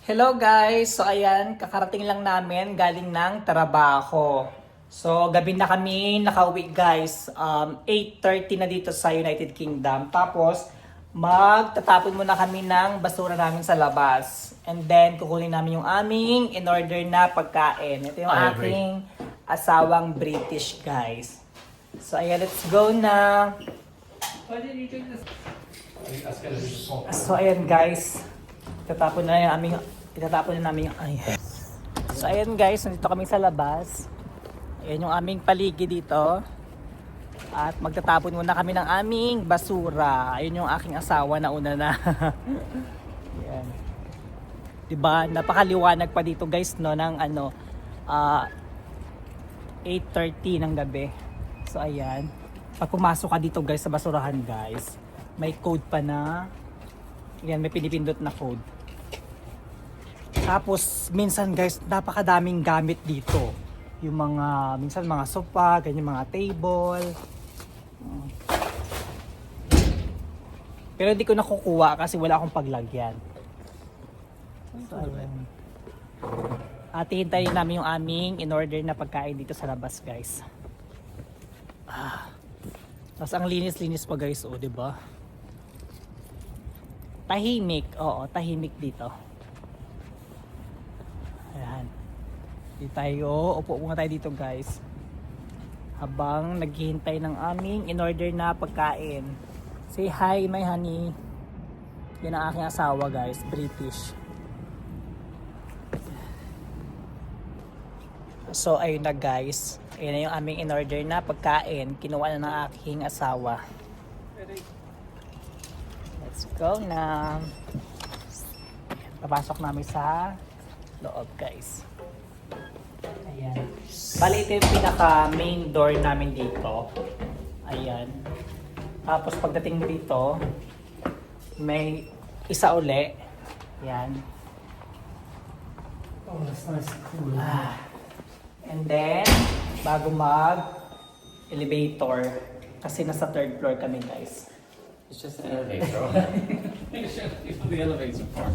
Hello guys! So ayan, kakarating lang namin galing ng trabaho. So gabi na kami nakauwi guys. Um, 8.30 na dito sa United Kingdom. Tapos magtatapon muna kami ng basura namin sa labas. And then kukunin namin yung aming in-order na pagkain. Ito yung I agree. aking asawang British guys. So ayan, let's go na. So ayan guys, itatapon na yung aming itatapon na namin ay. So ayan guys, nandito kami sa labas. Ayan yung aming paligid dito. At magtatapon muna kami ng aming basura. Ayun yung aking asawa na una na. Ayan. 'Di ba? Napakaliwanag pa dito guys no ng ano ah 8.30 ng gabi. So ayan. Pag pumasok ka dito guys sa basurahan guys, may code pa na yan, may pinipindot na code. Tapos minsan guys, napakadaming gamit dito. Yung mga, minsan mga sofa, ganyan mga table. Pero hindi ko nakukuha kasi wala akong paglagyan. So. At hintayin namin yung aming in-order na pagkain dito sa labas, guys. Ah. Tapos ang linis-linis pa, guys, oh, 'di ba? Tahimik, oo, tahimik dito. Ayan. Dito tayo, upo muna tayo dito, guys. Habang naghihintay ng aming in-order na pagkain. Say hi, my honey. Yan ang aking asawa, guys, British. So ayun na guys, ayun na yung aming in-order na pagkain. Kinuha na ng aking asawa. Let's go na. Papasok namin sa loob guys. Ayan. Bali ito yung pinaka main door namin dito. Ayan. Tapos pagdating mo dito, may isa uli. Ayan. Oh, that's nice. Cool. Ah. And then, bago mag elevator, kasi nasa third floor kami guys. It's just an elevator. you should you put the elevator part.